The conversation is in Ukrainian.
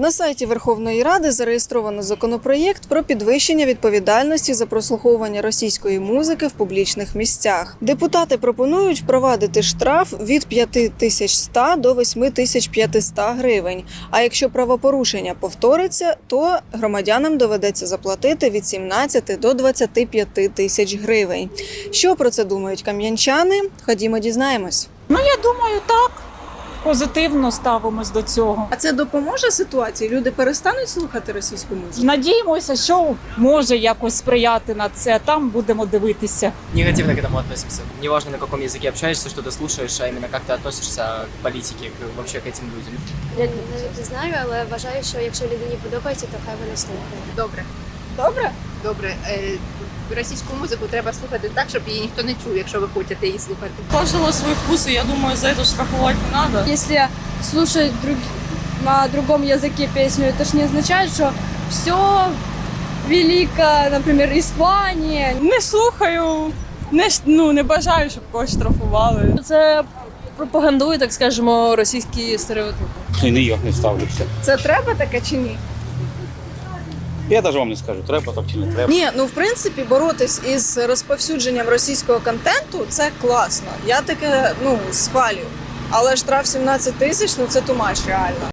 На сайті Верховної Ради зареєстровано законопроєкт про підвищення відповідальності за прослуховування російської музики в публічних місцях. Депутати пропонують впровадити штраф від 5100 до 8500 гривень. А якщо правопорушення повториться, то громадянам доведеться заплатити від 17 до 25 тисяч гривень. Що про це думають кам'янчани? Ходімо, дізнаємось. Ну, я думаю, так Позитивно ставимось до цього. А це допоможе ситуації? Люди перестануть слухати російську музику? Надіємося, що може якось сприяти на це. Там будемо дивитися. негативно к этому относимся. Неважно, на каком языке общаешься, что ты слушаешь, а именно как ты относишься к политике, к, вообще к этим людям. Я навіть не знаю, але вважаю, що якщо людині подобається, то хай вона слухає. Добре, Добре? добре. Е, Російську музику треба слухати так, щоб її ніхто не чув, якщо ви хочете її слухати. каждого свой вкус, и я думаю, за это штрафовать не надо. Если слушать друг... на другом языке песню, это ж не означает, что все велико, например, Испания. Не слухаю, не, ш- ну, не бажаю, щоб когось штрафували. Це пропагандує, так скажемо, російські стереотипи. І ніяк не ставлюся. Це треба таке чи ні? Я навіть вам не скажу, треба так чи не треба. Ні, ну в принципі, боротись із розповсюдженням російського контенту це класно. Я таке ну схвалюю. Але штраф 17 тисяч ну це тумач реально.